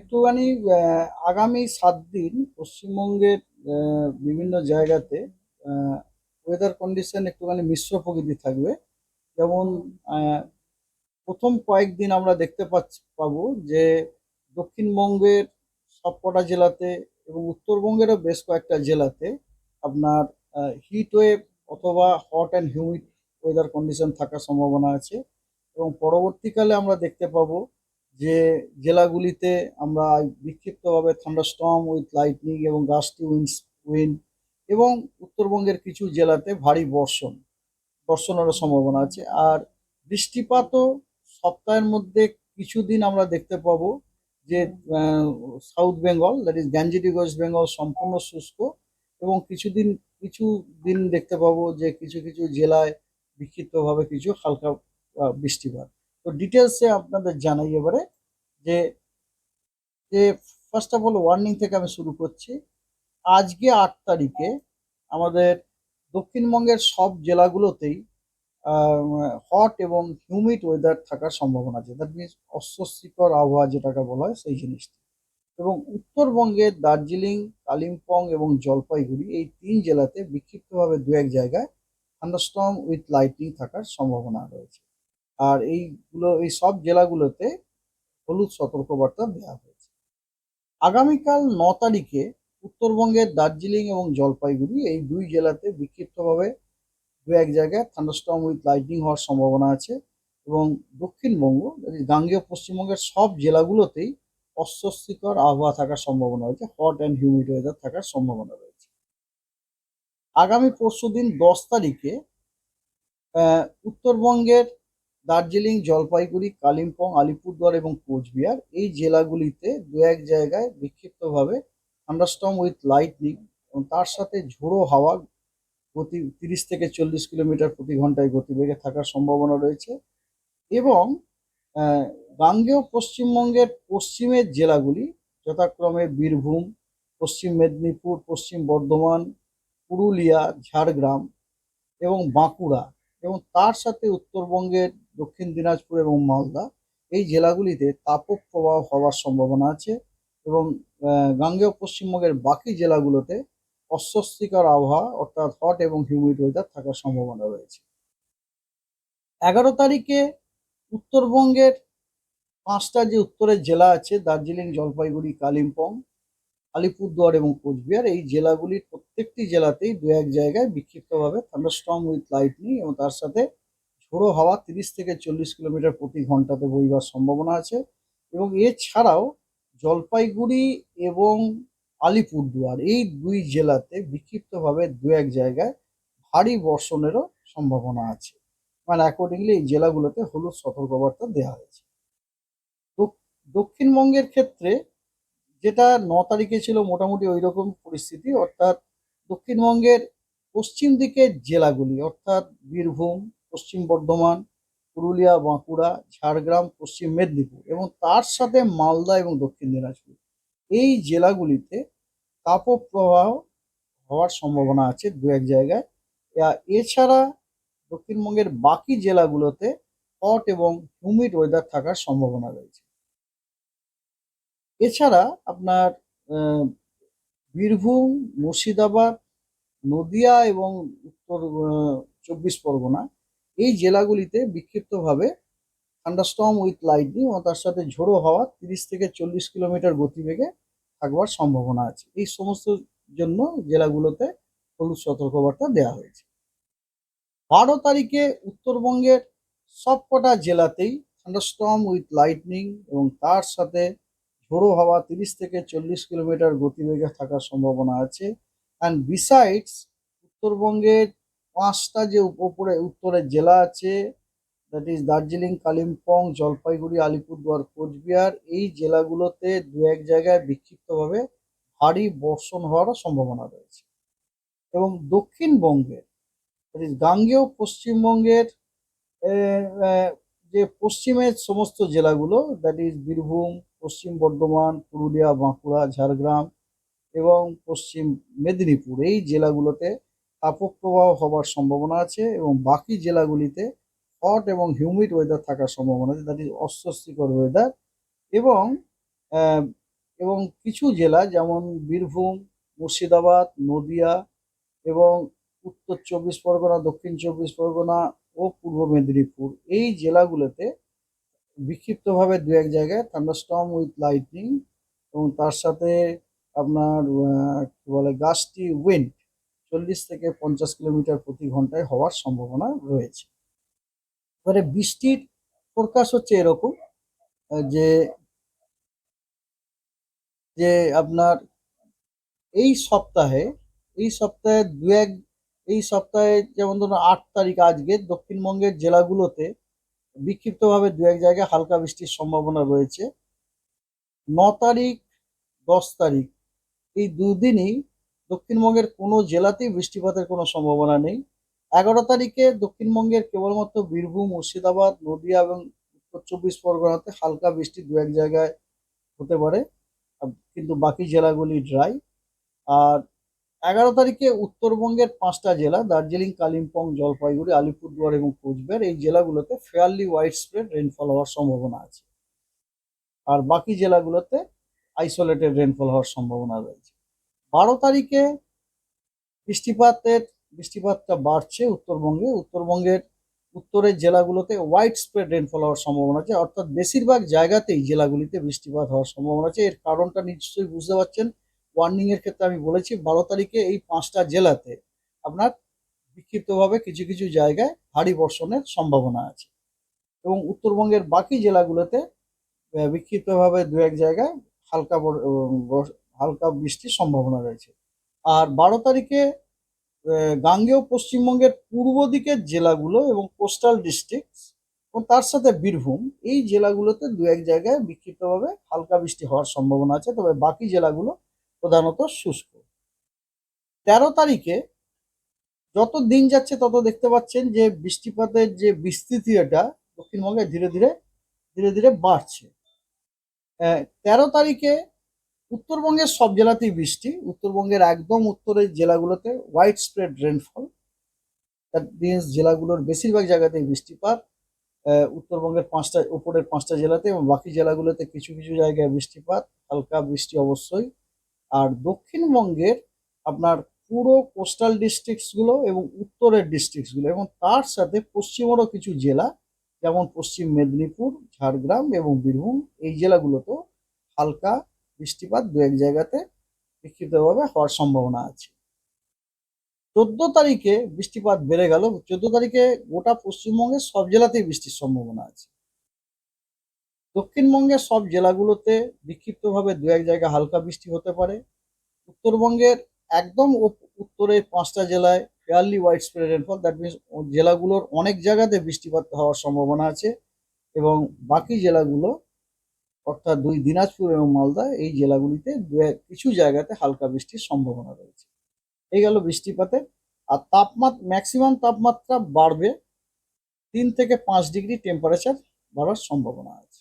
একটুখানি আগামী সাত দিন পশ্চিমবঙ্গের বিভিন্ন জায়গাতে ওয়েদার কন্ডিশন একটুখানি মিশ্র প্রকৃতি থাকবে। যেমন প্রথম কয়েকদিন আমরা দেখতে পাচ্ছি, পাবো যে দক্ষিণবঙ্গের সবকটা জেলাতে এবং উত্তরবঙ্গেরও বেশ কয়েকটা জেলাতে আপনার হিট ওয়েভ অথবা hot and humid weather condition থাকার সম্ভাবনা আছে। এবং পরবর্তীকালে আমরা দেখতে পাবো যে জেলাগুলিতে আমরা বিক্ষিপ্তভাবে থান্ডারস্টর্ম উইথ লাইটনিং এবং গাস্টি উইন্ডস উইন্ড এবং উত্তরবঙ্গের কিছু জেলাতে ভারী বর্ষণ, বর্ষণেরও সম্ভাবনা আছে। আর বৃষ্টিপাতও সপ্তাহের মধ্যে কিছুদিন আমরা দেখতে পাবো যে south Bengal that is Gangetic West Bengal সম্পূর্ণ শুষ্ক এবং কিছুদিন কিছু দিন দেখতে পাবো যে কিছু কিছু জেলায় বিক্ষিপ্তভাবে কিছু হালকা বৃষ্টিপাত। তো ডিটেলসে আপনাদের জানাই এবারে যে যে ফার্স্ট অফ অল ওয়ার্নিং থেকে আমি শুরু করছি। আজকে আট তারিখে আমাদের দক্ষিণবঙ্গের সব জেলাগুলোতেই হট এবং হিউমিড ওয়েদার থাকার সম্ভাবনা আছে। দ্যাট মিনস অস্বস্তিকর আবহাওয়া যেটাকে বলা হয় সেই জিনিসটি। এবং উত্তরবঙ্গের দার্জিলিং, কালিম্পং এবং জলপাইগুড়ি এই তিন জেলাতে বিক্ষিপ্তভাবে দু এক জায়গায় থান্ডারস্টর্ম উইথ লাইটনিং থাকার সম্ভাবনা রয়েছে। আর এইগুলো, এই সব জেলাগুলোতে হলুদ সতর্কবার্তা দেওয়া হয়েছে। আগামীকাল ন তারিখে উত্তরবঙ্গের দার্জিলিং এবং জলপাইগুড়ি এই দুই জেলাতে বিক্ষিপ্তভাবে দু এক জায়গায় থান্ডারস্টর্ম উইথ লাইটনিং হওয়ার সম্ভাবনা আছে এবং দক্ষিণবঙ্গ গাঙ্গেয় পশ্চিমবঙ্গের সব জেলাগুলোতেই অস্বস্তিকর আবহাওয়া থাকার সম্ভাবনা রয়েছে, হট অ্যান্ড হিউমিড ওয়েদার থাকার সম্ভাবনা রয়েছে। আগামী পরশুদিন দশ তারিখে উত্তরবঙ্গের দার্জিলিং, জলপাইগুড়ি, কালিম্পং, আলিপুরদুয়ার এবং কোচবিহার। এই জেলাগুলিতে দু এক জায়গায় বিক্ষিপ্তভাবে থান্ডারস্টর্ম উইথ লাইটনিং এবং তার সাথে ঝোড়ো হাওয়া গতি তিরিশ থেকে চল্লিশ কিলোমিটার প্রতি ঘন্টায় গতিবেগে থাকার সম্ভাবনা রয়েছে এবং গাঙ্গেয় পশ্চিমবঙ্গের পশ্চিমের জেলাগুলি যথাক্রমে বীরভূম, পশ্চিম মেদিনীপুর, পশ্চিম বর্ধমান, পুরুলিয়া, ঝাড়গ্রাম এবং বাঁকুড়া এবং তার সাথে উত্তরবঙ্গের দক্ষিণ দিনাজপুর এবং মালদা, এই জেলাগুলিতে তাপক প্রবাহ হওয়ার সম্ভাবনা আছে এবং গাঙ্গেয় পশ্চিমবঙ্গের বাকি জেলাগুলোতে অস্বস্তিকর আবহাওয়া অর্থাৎ হট এবং হিউমিড ওয়েদার থাকার সম্ভাবনা রয়েছে। এগারো তারিখে উত্তরবঙ্গের পাঁচটা যে উত্তরের জেলা আছে, দার্জিলিং, জলপাইগুড়ি, কালিম্পং, আলিপুরদুয়ার এবং কোচবিহার, এই জেলাগুলির প্রত্যেকটি জেলাতেই দু এক জায়গায় বিক্ষিপ্তভাবে থান্ডারস্টর্ম উইথ লাইটনিং এবং তার সাথে ঝোড়ো হাওয়া তিরিশ থেকে চল্লিশ কিলোমিটার প্রতি ঘন্টাতে বইবার সম্ভাবনা আছে এবং এছাড়াও জলপাইগুড়ি এবং আলিপুরদুয়ার এই দুই জেলাতে বিক্ষিপ্তভাবে দু এক জায়গায় ভারী বর্ষণেরও সম্ভাবনা আছে। মানে অ্যাকর্ডিংলি এই জেলাগুলোতে হলুদ সতর্কবার্তা দেওয়া হয়েছে। দক- দক্ষিণবঙ্গের ক্ষেত্রে যেটা ন তারিখে ছিল মোটামুটি ওই রকম পরিস্থিতি, অর্থাৎ দক্ষিণবঙ্গের পশ্চিম দিকের জেলাগুলি, অর্থাৎ বীরভূম পশ্চিম বর্ধমান, পুরুলিয়া, বাঁকুড়া, ঝাড়গ্রাম, পশ্চিম মেদিনীপুর এবং তার সাথে মালদা এবং দক্ষিণ দিনাজপুর। এই জেলাগুলিতে তাপপ্রবাহ হওয়ার সম্ভাবনা আছে দু এক জায়গায়। এছাড়া দক্ষিণবঙ্গের বাকি জেলাগুলোতে হট এবং হিউমিড ওয়েদার থাকার সম্ভাবনা রয়েছে। এছাড়া আপনার বীরভূম, মুর্শিদাবাদ, নদিয়া এবং উত্তর চব্বিশ পরগনা এই জেলাগুলিতে বিক্ষিপ্তভাবে থান্ডারস্টর্ম উইথ লাইটনিং ও তার সাথে ঝোড়ো হাওয়া তিরিশ থেকে চল্লিশ কিলোমিটার গতিবেগে থাকবার সম্ভাবনা আছে। এই সমস্ত জন্য জেলাগুলোতে হলুদ সতর্কবার্তা দেওয়া হয়েছে। বারো তারিখে উত্তরবঙ্গের সবকটা জেলাতেই থান্ডারস্টর্ম উইথ লাইটনিং এবং তার সাথে ঝোড়ো হাওয়া তিরিশ থেকে চল্লিশ কিলোমিটার গতিবেগে থাকার সম্ভাবনা আছে। অ্যান্ড বিসাইডস উত্তরবঙ্গের পাঁচটা যে উপ- উপরে উত্তরের জেলা আছে দ্যাট ইজ দার্জিলিং, কালিম্পং, জলপাইগুড়ি, আলিপুরদুয়ার, কোচবিহার, এই জেলাগুলোতে দু এক জায়গায় বিক্ষিপ্তভাবে ভারী বর্ষণ হওয়ারও সম্ভাবনা রয়েছে। এবং দক্ষিণবঙ্গের দ্যাট is গাঙ্গেয় পশ্চিমবঙ্গের যে পশ্চিমের সমস্ত জেলাগুলো দ্যাট ইজ বীরভূম, পশ্চিম বর্ধমান, পুরুলিয়া, বাঁকুড়া, ঝাড়গ্রাম এবং পশ্চিম মেদিনীপুর, এই জেলাগুলোতে তাপপ্রবাহ হবার সম্ভাবনা আছে এবং বাকি জেলাগুলিতে হট এবং হিউমিড ওয়েদার থাকার সম্ভাবনা আছে দ্যাট ইজ অস্বস্তিকর ওয়েদার এবং এবং কিছু জেলা যেমন বীরভূম, মুর্শিদাবাদ, নদিয়া এবং উত্তর চব্বিশ পরগনা, দক্ষিণ চব্বিশ পরগনা ও পূর্ব মেদিনীপুর, এই জেলাগুলোতে বিক্ষিপ্তভাবে দু এক জায়গায় থান্ডারস্টর্ম উইথ লাইটনিং এবং তার সাথে আপনার কি বলে গাছটি উইন্ড চল্লিশ থেকে পঞ্চাশ কিলোমিটার প্রতি ঘন্টায় হওয়ার সম্ভাবনা রয়েছে। এবারে বৃষ্টির ফোরকাস্ট হচ্ছে এরকম যে যে আপনার এই সপ্তাহে এই সপ্তাহে দু এক এই সপ্তাহে যেমন ধরুন আট তারিখ আজকে, দক্ষিণবঙ্গের জেলাগুলোতে বিক্ষিপ্তভাবে দু এক জায়গায় হালকা বৃষ্টির সম্ভাবনা রয়েছে। ন তারিখ, দশ তারিখ, এই দুদিনই দক্ষিণবঙ্গের কোনো জেলাতেই বৃষ্টিপাতের কোনো সম্ভাবনা নেই। এগারো তারিখে দক্ষিণবঙ্গের কেবলমাত্র বীরভূম, মুর্শিদাবাদ, নদিয়া এবং উত্তর চব্বিশ পরগনাতে হালকা বৃষ্টি দু এক জায়গায় হতে পারে কিন্তু বাকি জেলাগুলি ড্রাই। আর এগারো তারিখে উত্তরবঙ্গের পাঁচটা জেলা, দার্জিলিং, কালিম্পং, জলপাইগুড়ি, আলিপুরদুয়ার এবং কোচবিহার, এই জেলাগুলোতে ফেয়ারলি ওয়াইড স্প্রেড রেনফল হওয়ার সম্ভাবনা আছে। আর বাকি জেলাগুলোতে আইসোলেটেড রেনফল হওয়ার সম্ভাবনা রয়েছে। বারো তারিখে বৃষ্টিপাতের, বৃষ্টিপাতটা বাড়ছে উত্তরবঙ্গে। উত্তরবঙ্গের উত্তরের জেলাগুলোতে ওয়াইড স্প্রেড রেনফল হওয়ার সম্ভাবনা আছে। অর্থাৎ বেশিরভাগ জায়গাতেই জেলাগুলিতে বৃষ্টিপাত হওয়ার সম্ভাবনা আছে। এর কারণটা নিশ্চয়ই বুঝতে পারছেন। ওয়ার্নিংয়ের ক্ষেত্রে আমি বলেছি, বারো তারিখে এই পাঁচটা জেলাতে আপনার বিক্ষিপ্তভাবে কিছু কিছু জায়গায় ভারী বর্ষণের সম্ভাবনা আছে। এবং উত্তরবঙ্গের বাকি জেলাগুলোতে বিক্ষিপ্তভাবে দু এক জায়গায় হালকা হালকা বৃষ্টির সম্ভাবনা রয়েছে। আর বারো তারিখে গাঙ্গেয় পশ্চিমবঙ্গের পূর্ব দিকের জেলাগুলো এবং কোস্টাল ডিস্ট্রিক্ট এবং তার সাথে বীরভূম, এই জেলাগুলোতে দু এক জায়গায় বিক্ষিপ্তভাবে হালকা বৃষ্টি হওয়ার সম্ভাবনা আছে, তবে বাকি জেলাগুলো প্রধানত শুষ্ক। তেরো তারিখে যত দিন যাচ্ছে তত দেখতে পাচ্ছেন যে বৃষ্টিপাতের যে বিস্তৃতি এটা দক্ষিণবঙ্গে ধীরে ধীরে ধীরে ধীরে বাড়ছে। তেরো তারিখে উত্তরবঙ্গের সব জেলাতেই বৃষ্টি, উত্তরবঙ্গের একদম উত্তরের জেলাগুলোতে হোয়াইট স্প্রেড রেনফল মিনস জেলাগুলোর বেশিরভাগ জায়গাতেই বৃষ্টিপাত উত্তরবঙ্গের পাঁচটা, উপরের পাঁচটা জেলাতে এবং বাকি জেলাগুলোতে কিছু কিছু জায়গায় বৃষ্টিপাত, হালকা বৃষ্টি অবশ্যই। আর দক্ষিণবঙ্গের আপনার পুরো কোস্টাল ডিস্ট্রিক্টসগুলো এবং উত্তরের ডিস্ট্রিক্টসগুলো এবং তার সাথে পশ্চিমেরও কিছু জেলা, যেমন পশ্চিম মেদিনীপুর, ঝাড়গ্রাম এবং বীরভূম, এই জেলাগুলোতেও হালকা বৃষ্টিপাত দু এক জায়গাতে বিক্ষিপ্তভাবে হওয়ার সম্ভাবনা আছে। চোদ্দ তারিখে বৃষ্টিপাত বেড়ে গেল। চোদ্দ তারিখে গোটা পশ্চিমবঙ্গের সব জেলাতেই বৃষ্টির সম্ভাবনা আছে। দক্ষিণবঙ্গের সব জেলাগুলোতে বিক্ষিপ্তভাবে দু এক জায়গায় হালকা বৃষ্টি হতে পারে। উত্তরবঙ্গের একদম উত্তরের পাঁচটা জেলায় fairly widespread rainfall that means জেলাগুলোর অনেক জায়গাতে বৃষ্টিপাত হওয়ার সম্ভাবনা আছে এবং বাকি জেলাগুলো অর্থাৎ দুই দিনাজপুর এবং মালদা এই জেলাগুলিতে কিছু জায়গাতে হালকা বৃষ্টির সম্ভাবনা রয়েছে। এই গেল বৃষ্টিপাতে আর তাপমাত্রা ম্যাক্সিমাম তাপমাত্রা বাড়বে তিন থেকে পাঁচ ডিগ্রি টেম্পারেচার বাড়ার সম্ভাবনা আছে।